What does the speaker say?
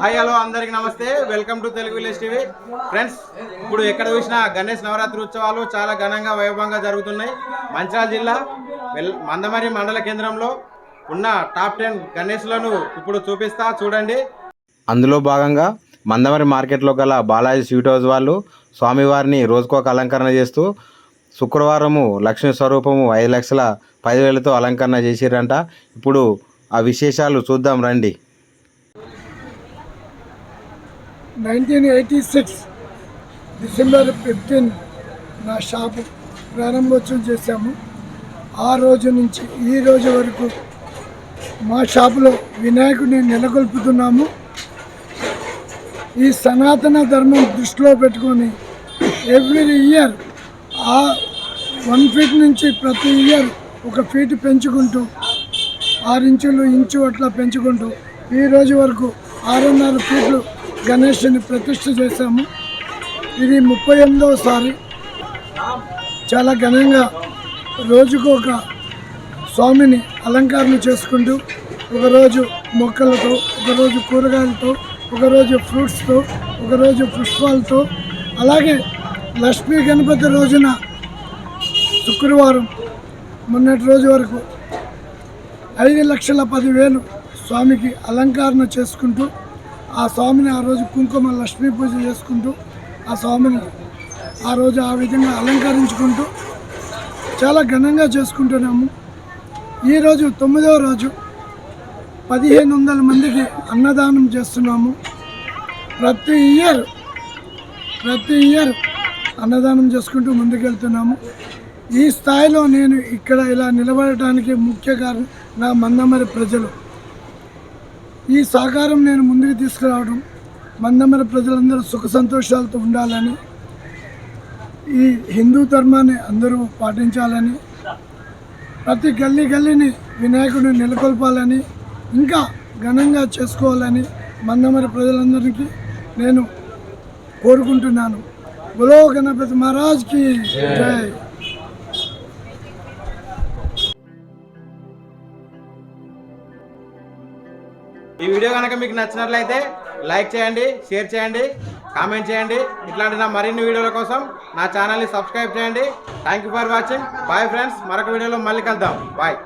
Hi hello అందరికి నమస్తే. Welcome to Telugu village TV. Friends ఇప్పుడు ఎక్కడ చూసినా గణేష్ నవరాత్రి ఉత్సవాలు చాలా ఘనంగా వైభవంగా జరుగుతున్నాయి. మంచిర్యాల జిల్లా వెల్- మందమరి మండల కేంద్రంలో ఉన్న టాప్ టెన్ గణేష్లను ఇప్పుడు చూపిస్తా చూడండి. అందులో భాగంగా మందమరి మార్కెట్లో గల బాలాజీ స్వీట్ హౌస్ వాళ్ళు స్వామివారిని రోజుకొక అలంకరణ చేస్తూ శుక్రవారము లక్ష్మీ స్వరూపము ఐదు లక్షల పదివేలతో అలంకరణ చేసిరంట ఇప్పుడు ఆ విశేషాలు చూద్దాం రండి. Nineteen eighty six December fifteen నా షాపు ప్రారంభోత్సవం చేశాము. ఆ రోజు నుంచి ఈ రోజు వరకు మా షాపులో వినాయకుడిని నెలకొల్పుతున్నాము. ఈ సనాతన ధర్మం దృష్టిలో పెట్టుకొని ఎవ్రీ ఇయర్ ఆ వన్ ఫీట్ నుంచి ప్రతి ఇయర్ ఒక ఫీట్ పెంచుకుంటూ ఆరు ఇంచులు ఇంచు అట్లా పెంచుకుంటూ ఈ రోజు వరకు ఆరున్నర ఫీట్లు గణేష్ని ప్రతిష్ఠ చేశాము. ఇది ముప్పై ఎనిమిదవసారి చాలా ఘనంగా రోజుకు ఒక స్వామిని అలంకరణ చేసుకుంటూ ఒకరోజు మొక్కలతో ఒకరోజు కూరగాయలతో ఒకరోజు ఫ్రూట్స్తో ఒకరోజు పుష్పాలతో అలాగే లక్ష్మీ గణపతి రోజున శుక్రవారం మొన్నటి రోజు వరకు ఐదు లక్షల పదివేలు స్వామికి అలంకరణ చేసుకుంటూ ఆ స్వామిని ఆ రోజు కుంకుమ లక్ష్మీ పూజ చేసుకుంటూ ఆ స్వామిని ఆ రోజు ఆ విధంగా అలంకరించుకుంటూ చాలా ఘనంగా చేసుకుంటున్నాము. ఈరోజు తొమ్మిదవ రోజు. పదిహేను వందల మందికి అన్నదానం చేస్తున్నాము. ప్రతి ఇయర్ ప్రతి ఇయర్ అన్నదానం చేసుకుంటూ ముందుకెళ్తున్నాము. ఈ స్థాయిలో నేను ఇక్కడ ఇలా నిలబడటానికి ముఖ్య కారణం నా మందమరి ప్రజలు. ఈ సహకారం నేను ముందుకు తీసుకురావడం మందమరి ప్రజలందరూ సుఖ సంతోషాలతో ఉండాలని ఈ హిందూ ధర్మాన్ని అందరూ పాటించాలని ప్రతి గల్లీ గల్లీని వినాయకుడిని నెలకొల్పాలని ఇంకా ఘనంగా చేసుకోవాలని మందమరి ప్రజలందరికీ నేను కోరుకుంటున్నాను. బులో గణపతి మహారాజ్కి జై. ఈ వీడియో కనుక మీకు నచ్చినట్లయితే లైక్ చేయండి షేర్ చేయండి కామెంట్ చేయండి. ఇట్లాంటి నా మరిన్ని వీడియోల కోసం నా ఛానల్ని సబ్స్క్రైబ్ చేయండి. Thank you for watching bye friends మరొక వీడియోలో మళ్ళీ కలుద్దాం. బాయ్